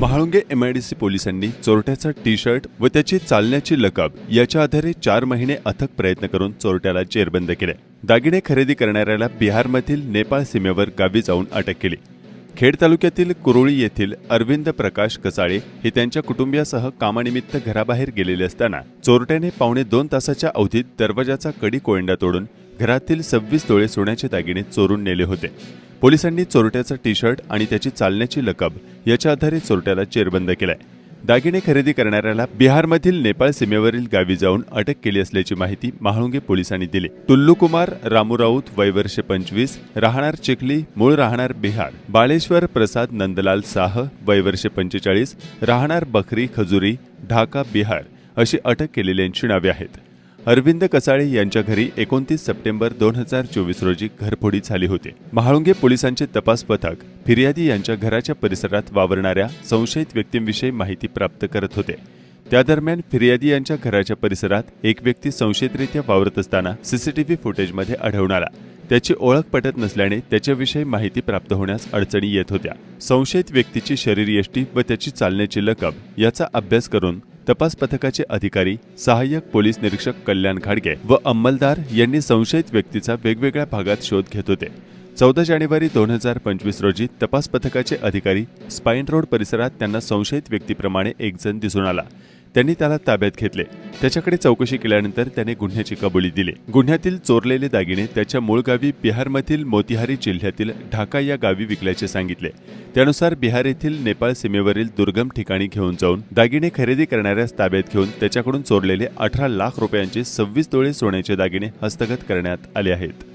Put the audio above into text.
Mahalunge MIDC पोलिसांनी चोरट्याचा T shirt व त्याची चालण्याची लकब याच्या आधारे चार महिने अथक प्रयत्न करून चोरट्याला जेरबंद केले. दागिने खरेदी करणाऱ्याला बिहारमधील नेपाळ सीमेवर गावी जाऊन अटक केली. खेड तालुक्यातील कुरुळी येथील अरविंद प्रकाश कसाळे हे त्यांच्या कुटुंबियासह कामानिमित्त घराबाहेर गेलेले असताना चोरट्याने पावणे दोन तासाच्या अवधीत दरवाजाचा कडी कोयंडा तोडून घरातील सव्वीस तोळे सोन्याचे दागिने चोरून नेले होते. पोलिसांनी चोरट्याचा टी शर्ट आणि त्याची चालण्याची लकब याच्या आधारे चोरट्याला चेरबंद केलाय. दागिने खरेदी करणाऱ्याला बिहारमधील नेपाळ सीमेवरील गावी जाऊन अटक केली असल्याची माहिती महाळुंगे पोलिसांनी दिली. टुल्लू कुमार रामू राऊत वयवर्ष पंचवीस राहणार चिखली मूळ राहणार बिहार बाळेश्वर प्रसाद नंदलाल साह वयवर्ष पंचेचाळीस राहणार बखरी खजुरी ढाका बिहार अशी अटक केलेल्यांची नावे आहेत. अरविंद कसाळे यांच्या घरी एकोणतीस सप्टेंबर दोन हजार चोवीस रोजी घरफोडी झाली होती. महाळुंगे पोलिसांचे तपास पथक फिर्यादी यांच्या घराच्या परिसरात वावरणाऱ्या संशयित व्यक्तींविषयी माहिती प्राप्त करत होते. त्या दरम्यान फिर्यादी यांच्या घराच्या परिसरात एक व्यक्ती संशयितरित्या वावरत असताना सीसीटीव्ही फुटेजमध्ये आढळून आला. त्याची ओळख पटत नसल्याने त्याच्याविषयी माहिती प्राप्त होण्यास अडचणी येत होत्या. संशयित व्यक्तीची शरीरयष्टी व त्याची चालण्याची लकब याचा अभ्यास करून तपास पथकाचे अधिकारी सहाय्यक पोलीस निरीक्षक कल्याण खाडगे व अंमलदार यांनी संशयित व्यक्तीचा वेगवेगळ्या भागात शोध घेत होते. चौदा जानेवारी दोन हजार पंचवीस रोजी तपास पथकाचे अधिकारी स्पाईन रोड परिसरात त्यांना संशयित व्यक्तीप्रमाणे एक जण दिसून आला. त्यांनी त्याला ताब्यात घेतले. त्याच्याकडे चौकशी केल्यानंतर त्याने गुन्ह्याची कबुली दिली. गुन्ह्यातील चोरलेले दागिने त्याच्या मूळ गावी बिहारमधील मोतिहारी जिल्ह्यातील ढाका या गावी विकल्याचे सांगितले. त्यानुसार बिहार येथील नेपाळ सीमेवरील दुर्गम ठिकाणी घेऊन जाऊन दागिने खरेदी करणाऱ्यास ताब्यात घेऊन त्याच्याकडून चोरलेले अठरा लाख रुपयांचे सव्वीस तोळे सोन्याचे दागिने हस्तगत करण्यात आले आहेत.